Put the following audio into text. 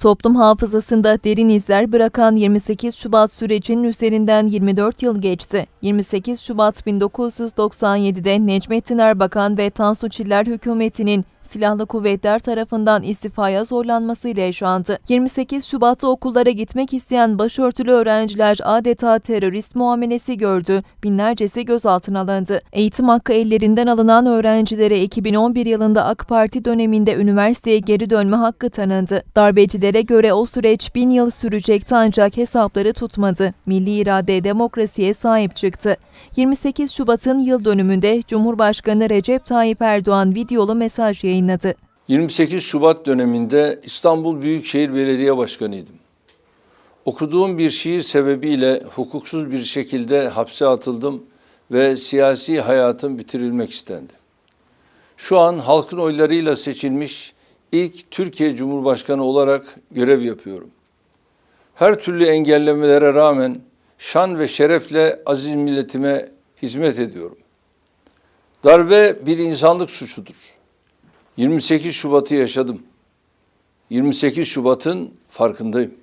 Toplum hafızasında derin izler bırakan 28 Şubat sürecinin üzerinden 24 yıl geçti. 28 Şubat 1997'de Necmettin Erbakan ve Tansu Çiller hükümetinin silahlı kuvvetler tarafından istifaya zorlanmasıyla yaşandı. 28 Şubat'ta okullara gitmek isteyen başörtülü öğrenciler adeta terörist muamelesi gördü. Binlercesi gözaltına alındı. Eğitim hakkı ellerinden alınan öğrencilere 2011 yılında AK Parti döneminde üniversiteye geri dönme hakkı tanındı. Darbecilere göre o süreç bin yıl sürecekti ancak hesapları tutmadı. Milli irade demokrasiye sahip çıktı. 28 Şubat'ın yıl dönümünde Cumhurbaşkanı Recep Tayyip Erdoğan videolu mesaj yayınladı. 28 Şubat döneminde İstanbul Büyükşehir Belediye Başkanıydım. Okuduğum bir şiir sebebiyle hukuksuz bir şekilde hapse atıldım ve siyasi hayatım bitirilmek istendi. Şu an halkın oylarıyla seçilmiş ilk Türkiye Cumhurbaşkanı olarak görev yapıyorum. Her türlü engellemelere rağmen şan ve şerefle aziz milletime hizmet ediyorum. Darbe bir insanlık suçudur. 28 Şubat'ı yaşadım. 28 Şubat'ın farkındayım.